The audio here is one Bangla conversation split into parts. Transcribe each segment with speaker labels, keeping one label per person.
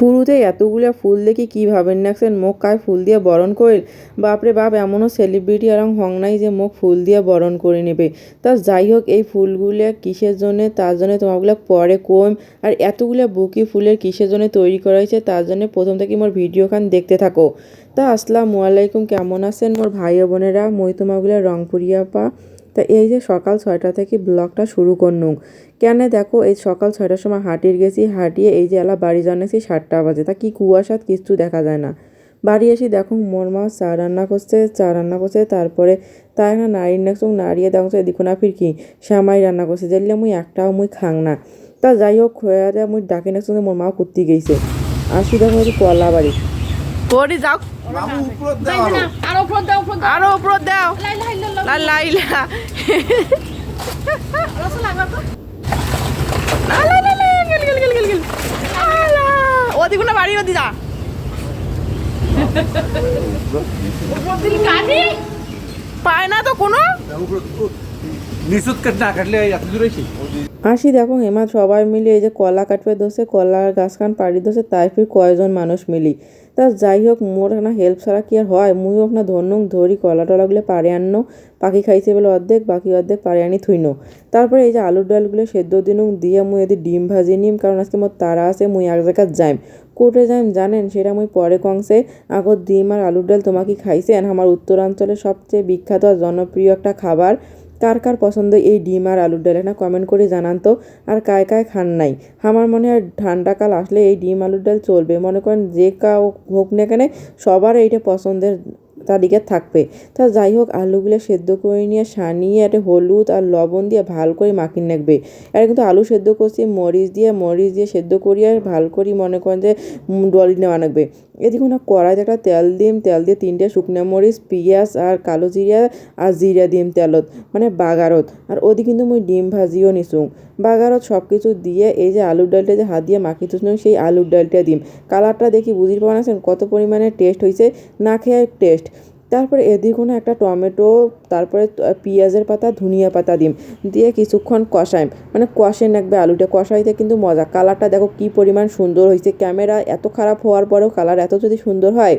Speaker 1: শুরুতে এতগুলো ফুল দেখি কি ভাবেন নাকছেন মুখ কায় ফুল দিয়ে বরণ করিল। বাপরে বাপ, এমনও সেলিব্রিটি আর হং নাই যে মুখ ফুল দিয়ে বরণ করে নেবে। তা যাই হোক, এই ফুলগুলো কিসের জন্য, তার জন্য তোমাগুলো পরে কম আর এতগুলো বুকি ফুলের কিসের জন্য তৈরি করা হয়েছে, তার জন্য প্রথম থেকে মোর ভিডিওখান দেখতে থাকো। তা আসসালামু আলাইকুম, কেমন আছেন মোর ভাই বোনেরা? মই তোমাগুলো রংপুরিয়া পা। তা এই যে সকাল ছয়টা থেকে ব্লগটা শুরু করনুম কেন দেখো, এই সকাল ছয়টার সময় হাঁটির গেছি, হাঁটিয়ে এই যে এলা বাড়ি জানাইছি সাতটা বাজে। তা কি কুয়াশাত কিচ্ছু দেখা যায় না। বাড়ি এসে দেখো, মোর মা চা রান্না করছে, চা রান্না করছে, তারপরে তাই একটা নারী নেক্সট নাড়িয়ে দেখো এদিকে না ফির কি শ্যামাই রান্না করছে যেলে মুই একটাও মুই খাং না। তা যাই হোক দেয় মুই ডাকি নেক্সট মোর মা কুত্তি গেছে আসি দেখো কলা বাড়ি। যাও।
Speaker 2: আরও। উপর দাও
Speaker 1: লাইলা। ওদিকে না বাড়ি ওদি যা পায় না তো কোনো?
Speaker 3: কাট
Speaker 1: আসি দেখো, হেমা সবাই মিলে এই যে কলা কাটবে দোষে, কলার গাছ খান পাড়ি দোষে, তাই ফির কয়জন মানুষ মিলি। তা যাই হোক, মোর না হেল্প ছাড়া কি আর হয়? মুই হোক না ধরনুম ধরি কলা টলাগুলো পাড়ে আননো, পাখি খাইছে বলে অর্ধেক, বাকি অর্ধেক পাড়ে আনি থুইনো। তারপরে এই যে আলুর ডালগুলো সেদ্ধ দিনুম দিয়ে মুই এদি ডিম ভাজি নিম, কারণ আজকে মোর তারা আছে, মুই এক জায়গায় যাইম। কোর্টে যাইম, জানেন, সেটা মুই পরে কংসে আগত ডিম আর আলুর ডাল তোমাকে খাইছেন আমার উত্তরাঞ্চলের সবচেয়ে বিখ্যাত আর জনপ্রিয় একটা খাবার কার কার পছন্দ এই ডিম আর আলুর ডাল না কমেন্ট করে জানান তো। আর কায় কায় খান নাই। আমার মনে হয় ঠান্ডাকাল আসলে এই ডিম আলুর ডাল চলবে। মনে করেন যে কাউ হোক না কেন সবার এইটা পছন্দের তালিকা থাকবে। তা যাই হোক, আলুগুলো সেদ্ধ করে নিয়ে সানিয়ে একটা হলুদ আর লবণ দিয়ে ভালো করে মাখিয়ে রাখবে আর কিন্তু আলু সেদ্ধ করছি, মরিচ দিয়ে মরিচ দিয়ে সেদ্ধ করি আর ভালো করে মনে করেন যে ডলি নেওয়া রাখবে এদিকে না কড়াইতে একটা তেল দিম, তেল দিয়ে তিনটে শুকনো মরিচ, পিঁয়াজ আর কালো জিরা আর জিরা দিম তেলত মানে বাগারত। আর ওদি কিন্তু মুই ডিম ভাজিও নিছুং বাগারত সব কিছু দিয়ে এই যে আলুর ডালটা যে হাত দিয়ে মাখি তুসুন সেই আলুর ডালটা দিম। কালারটা দেখি বুঝির পাওয়া কত পরিমাণে টেস্ট হয়েছে না খেয়ে টেস্ট তারপরে এদিকে একটা টমেটো, তারপরে পেঁয়াজের পাতা, ধনিয়া পাতা দিম। দিয়ে কিছুক্ষণ কষাই মানে কষে নাকবে আলুটা। কষাইতে কিন্তু মজা। কালারটা দেখো কি পরিমাণ সুন্দর হয়েছে ক্যামেরা এত খারাপ হওয়ার পরেও কালার এত যদি সুন্দর হয়,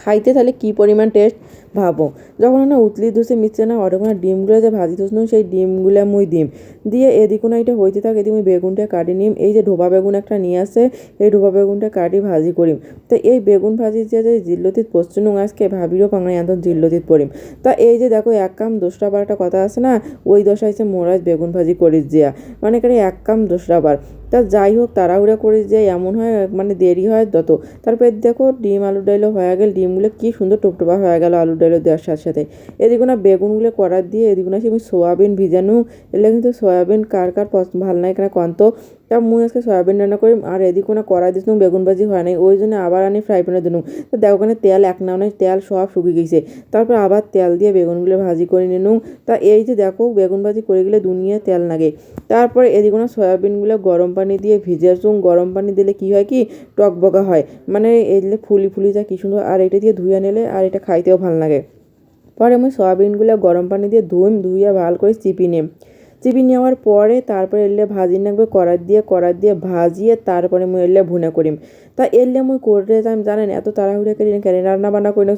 Speaker 1: খাইতে তাহলে কি পরিমাণ টেস্ট ভাবো। যখন না উতলি ধুসে মিশছে না, অতক্ষণ ডিমগুলো যে ভাজি ধুস সেই ডিমগুলো মুই দিম। দিয়ে এদিকে না এটা হইতে থাকে, এদিকে মুই বেগুনটা কাটি নিম। এই যে ঢোবা বেগুন একটা নিয়ে আসে, এই ঢোবা বেগুনটা কাটি ভাজি করিম। তো এই বেগুন ভাজি যে যে জিল্লতিত পশ্চিম আজকে ভাবিরও পাংলাই এত জিল্লতিত পড়িম তা এই যে দেখো, এক কাম দোসরা বার একটা কথা আছে না, ওই দশা হচ্ছে মোরাজ বেগুন ভাজি করিস জিয়া। মানে এখানে এক কাম দোসরা বার। তা যাই হোক, তাড়াহুড়া করে যে এমন হয় মানে দেরি হয় তত তারপর দেখো, ডিম আলু ডাইলও হয়ে গেল, ডিমগুলো কি সুন্দর টুপটুপা হয়ে গেল আলুর ডাইলও দেওয়ার সাথে সাথে। এদিকে না বেগুনগুলো করার দিয়ে, এদিকে না আমি সোয়াবিন ভিজানো, এগুলো কিন্তু সোয়াবিন কার কার ভালো নাই কেন কন্ত? তা মুই আজকে সয়াবিন রান্না করি, আর এদিক না কড়াই দিছিলাম বেগুন ভাজি হয় নাই, ওই জন্য আবার আনি ফ্রাই প্যানে দিলাম তো দেখো ওখানে তেল এক নাও নাই, তেল সব শুকিয়ে গেছে। তারপর আবার তেল দিয়ে বেগুনগুলো ভাজি করে নিলাম তা এই যে দেখো বেগুন ভাজি করে গেলে দুনিয়া তেল লাগে। তারপরে এদিক না সয়াবিনগুলো গরম পানি দিয়ে ভিজে আসুন। গরম পানি দিলে কি হয় কি? টকবকা হয়। মানে এলে ফুলি ফুলি যায় কি সুন্দর, আর এটা দিয়ে ধুয়ে নিলে, আর এটা খাইতেও ভালো লাগে। পরে আমি সয়াবিনগুলো গরম পানি দিয়ে ধুইম, ধুইয়া ভালো করে চিপি নিম। চিপি নেওয়ার পরে তারপরে এলে ভাজি নাকবে করার দিয়ে করার দিয়ে ভাজিয়ে তারপরে মুই এলে ভুনে করিম। তা এলে মুই করে যাম জানেন, এত তাড়াহুড়া করি কেন রান্না বান্না করে না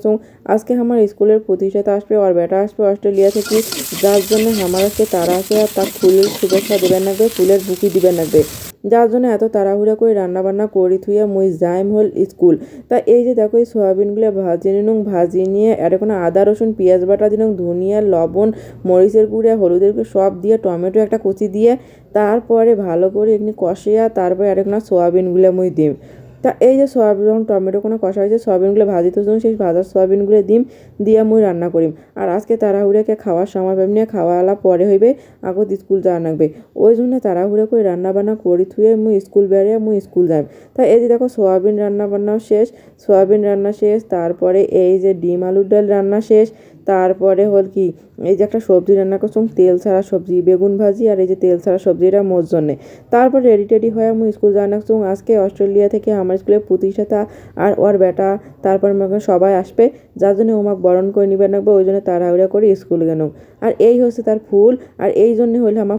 Speaker 1: আজকে আমার স্কুলের প্রতিষ্ঠাতা আসবে আর বেটা আসবে অস্ট্রেলিয়া থেকে। যার জন্য আমার আজকে তারা আছে আর তার ফুলের শুভেচ্ছা দেবেন লাগবে ফুলের বুকি দিবেন লাগবে যার জন্য এত তাড়াহুড়া করে রান্নাবান্না করি থুইয়া মুই যাইম হল স্কুল। তা এই যে দেখো, এই সয়াবিনগুলো ভাজি নিনুং, ভাজি নিয়ে এখন আদা, রসুন, পেঁয়াজ বাটা দিনুং ধনিয়া, লবণ, মরিচের গুঁড়া, হলুদের গুঁড়ো, সব দিয়ে টমেটো একটা কুচি দিয়ে তারপরে ভালো করে এমনি কষিয়া তারপরে আর এখন সয়াবিনগুলো মুই দিম। তা এই যে সয়াবিন যখন টমেটো কোনো কষা হয়েছে, সয়াবিনগুলো ভাজিতে যখন সেই ভাজা সয়াবিনগুলো দিম, দিয়ে মুই রান্না করিম। আর আজকে তাড়াহুড়াকে খাওয়ার সময় পাইম নিয়ে খাওয়া আলা পরে হইবে, আগত স্কুল যাওয়া লাগবে। ওই জন্য তাড়াহুড়া করে রান্না বান্না করি থুয়ে মুই স্কুল বেরিয়ে মুই স্কুল যাই তা এই যে দেখো সয়াবিন রান্না বান্নাও শেষ, সয়াবিন রান্না শেষ, তারপরে এই যে ডিম আলুর ডাল রান্না শেষ তারপরে হল কি, এই যে একটা সবজি রান্না করছিলাম তেল ছাড়া সবজি, বেগুন ভাজি আর এই যে তেল ছাড়া সবজি, এটা মোর জন্যে। তারপর রেডি টেডি হয়ে আমি স্কুল নাকছুম আজকে অস্ট্রেলিয়া থেকে আমার স্কুলে প্রতিষ্ঠাতা আর ওর বেটা, তারপর মনে সবাই আসবে, যার জন্য ওমাক বরণ করে নিবে নাকবে ওই জন্য তাড়াহুড়া করে স্কুল গেল আর এই হচ্ছে তার ফুল, আর এই জন্য হইলে আমার